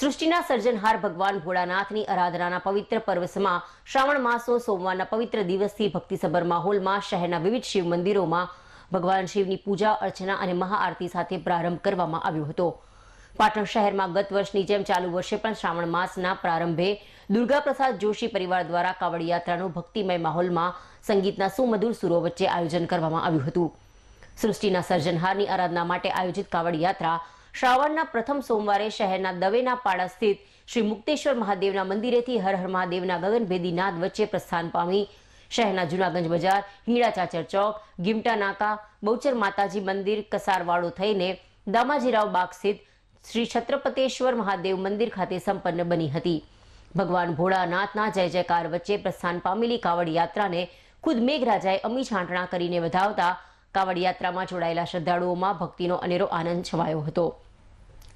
સૃષ્ટિના સર્જનહાર ભગવાન ભોળાનાથની આરાધનાના પવિત્ર પર્વસમાં શ્રાવણ માસનો સોમવારના પવિત્ર દિવસથી ભક્તિસભર માહોલમાં શહેરના વિવિધ શિવ મંદિરોમાં ભગવાન શિવની પૂજા, અર્ચના અને મહાઆરતી સાથે પ્રારંભ કરવામાં આવ્યો હતો. પાટણ શહેરમાં ગત વર્ષની જેમ ચાલુ વર્ષે પણ શ્રાવણ માસના પ્રારંભે દુર્ગા પ્રસાદ જોશી પરિવાર દ્વારા કાવડ યાત્રાનું ભક્તિમય માહોલમાં સંગીતના સુમધુર સુરો વચ્ચે આયોજન કરવામાં આવ્યું હતું. સૃષ્ટિના સર્જનહારની આરાધના માટે આયોજિત કાવડ યાત્રા શ્રાવણના પ્રથમ સોમવારે શહેરના દવેના પાડા સ્થિત શ્રી મુક્તેશ્વર મહાદેવના મંદિરેથી હર હર મહાદેવના ગગનભેદી નાદ વચ્ચે પ્રસ્થાન પામી. શહેરના જૂનાગંજ બજાર, હીરા ચાચર ચોક, ગીમટા નાકા, બહુચર માતાજી મંદિર કસારવાળો થઈને દામાજીરાવ બાગ સ્થિત શ્રી છત્રપતેશ્વર મહાદેવ મંદિર ખાતે સંપન્ન બની હતી. ભગવાન ભોળાનાથના જય જયકાર વચ્ચે પ્રસ્થાન પામેલી કાવડ યાત્રાને ખુદ મેઘરાજાએ અમી છાંટણા કરીને વધાવતા કાવડ યાત્રામાં જોડાયેલા શ્રદ્ધાળુઓમાં ભક્તિનો અનેરો આનંદ છવાયો હતો.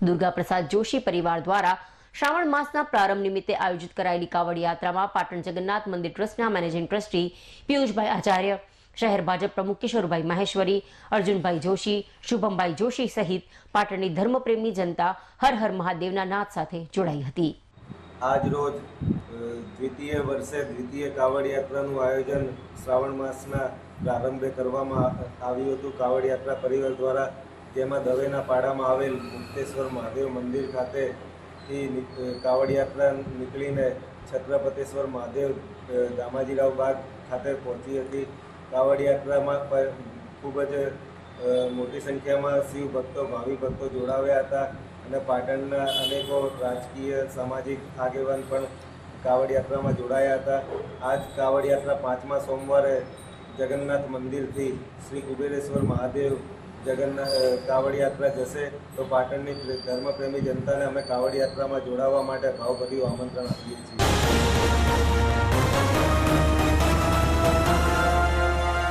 દુર્ગાપ્રસાદ જોશી પરિવાર દ્વારા શ્રાવણ માસના પ્રારંભ નિમિત્તે આયોજિત કરાયેલી કાવડ યાત્રામાં પાટણ જગન્નાથ મંદિર ટ્રસ્ટના મેનેજિંગ ટ્રસ્ટી પિયુષભાઈ આચાર્ય, શહેર ભાજપ પ્રમુખ કિશોરભાઈ માહેશ્વરી, અર્જુનભાઈ જોશી, શુભમભાઈ જોશી સહિત પાટણની ધર્મપ્રેમી જનતા હર હર મહાદેવના નાદ સાથે જોડાઈ હતી. આજ રોજ દ્વિતીય વર્ષે દ્વિતીય કાવડ યાત્રાનું આયોજન શ્રાવણ માસના પ્રારંભે કરવામાં આવ્યું હતું. કાવડ યાત્રા પરિવાર દ્વારા જેમાં દવેના પાડામાં આવેલ મુક્તેશ્વર મહાદેવ મંદિર ખાતેથી કાવડ યાત્રા નીકળીને છત્રપતેશ્વર મહાદેવ દામાજીરાવ બાગ ખાતે પહોંચી હતી. કાવડ યાત્રામાં ખૂબ જ મોટી સંખ્યામાં શિવ ભક્તો, ભાવિ ભક્તો જોડાવ્યા હતા અને પાટણના અનેકો રાજકીય, સામાજિક આગેવાન પણ કાવડ યાત્રામાં જોડાયા હતા. આજ કાવડ યાત્રા પાંચમા સોમવારે જગન્નાથ મંદિરથી શ્રી કુબેરેશ્વર મહાદેવ જગન્નાથ કાવડ યાત્રા જશે. તો પાટણની ધર્મપ્રેમી જનતાને અમે કાવડ યાત્રામાં જોડાવા માટે ભાવભર્યું આમંત્રણ આપીએ છીએ.